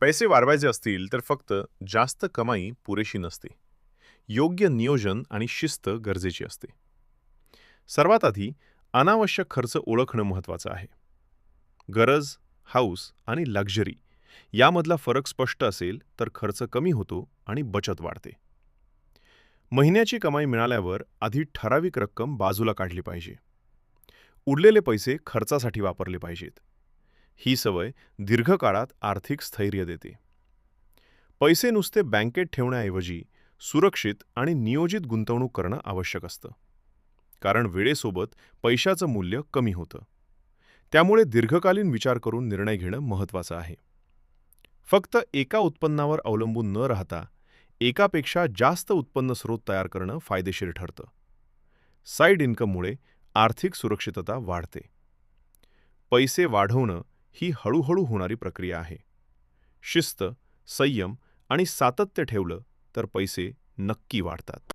पैसे वाढवायचे असतील तर फक्त जास्त कमाई पुरेशी नसते. योग्य नियोजन आणि शिस्त गरजेची असते. सर्वात आधी अनावश्यक खर्च ओळखणं महत्त्वाचं आहे. गरज हाऊस आणि लक्झरी यामधला फरक स्पष्ट असेल तर खर्च कमी होतो आणि बचत वाढते. महिन्याची कमाई मिळाल्यावर आधी ठराविक रक्कम बाजूला काढली पाहिजे. उरलेले पैसे खर्चासाठी वापरले पाहिजेत. ही सवय दीर्घकाळात आर्थिक स्थैर्य देते. पैसे नुसते बँकेत ठेवण्याऐवजी सुरक्षित आणि नियोजित गुंतवणूक करणं आवश्यक असतं. कारण वेळेसोबत पैशाचं मूल्य कमी होतं. त्यामुळे दीर्घकालीन विचार करून निर्णय घेणं महत्त्वाचं आहे. फक्त एका उत्पन्नावर अवलंबून न राहता एकापेक्षा जास्त उत्पन्न स्रोत तयार करणं फायदेशीर ठरतं. साईड इन्कममुळे आर्थिक सुरक्षितता वाढते. पैसे वाढवणं ही हळूहळू होणारी प्रक्रिया आहे. शिस्त संयम आणि सातत्य ठेवलं तर पैसे नक्की वाढतात.